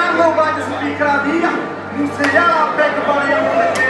carnaval de dia, não sei a pé que eu falei mulher.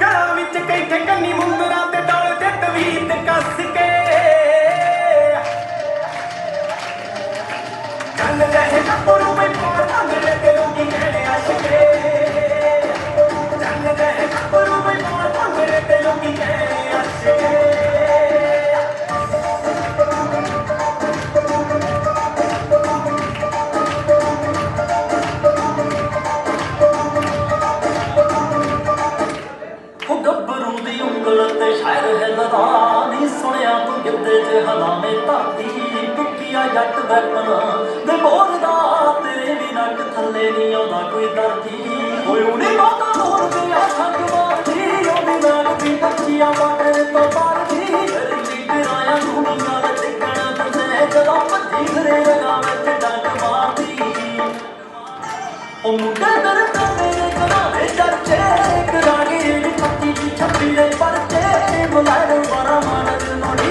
ਘਰਾਂ ਵਿੱਚ ਕੈਂਠੇ ਕੰਨੀ ਮੁੰਦਰਾਂ ਤੇ ਡੋਲ ਤੇ ਤਵੀਤ ਕੱਸ ਕੇ। ਚੱਲ ਲੈ ਨਾ ਤੇ ਹਲਾਵੇ ਧਰਤੀ ਟੁੱਟਿਆ ਜੱਟ ਵੈਪਨ ਦੇ ਮੋਰ ਦਾ ਤੇਰੇ ਵੀ ਨੱਕ ਥੱਲੇ ਨਹੀਂ ਆਉਂਦਾ ਕੋਈ ਦਰਦੀ ਓਏ ਉਹਨੇ ਮਾਤਾ ਹੋਰ ਤੇ ਆਖਾਂ ਕਮਾਤੀ ਉਹਦੀ ਨਾਲ ਵੀ ਤੱਕੀਆਂ ਬਾਟੇ ਤੋਂ ਬਾਹਰ ਦੀ ਰੰਗੀ ਤੇਰਾ ਦੁਨੀਆ ਦਾ ਟਿਕਣਾ ਤੇ ਜਦੋਂ ਪੱਤੀ ਘਰੇ ਲਗਾਵੇ ਤੇ ਡੰਗ ਮਾਰਦੀ ਉਹ ਮੁੰਡੇ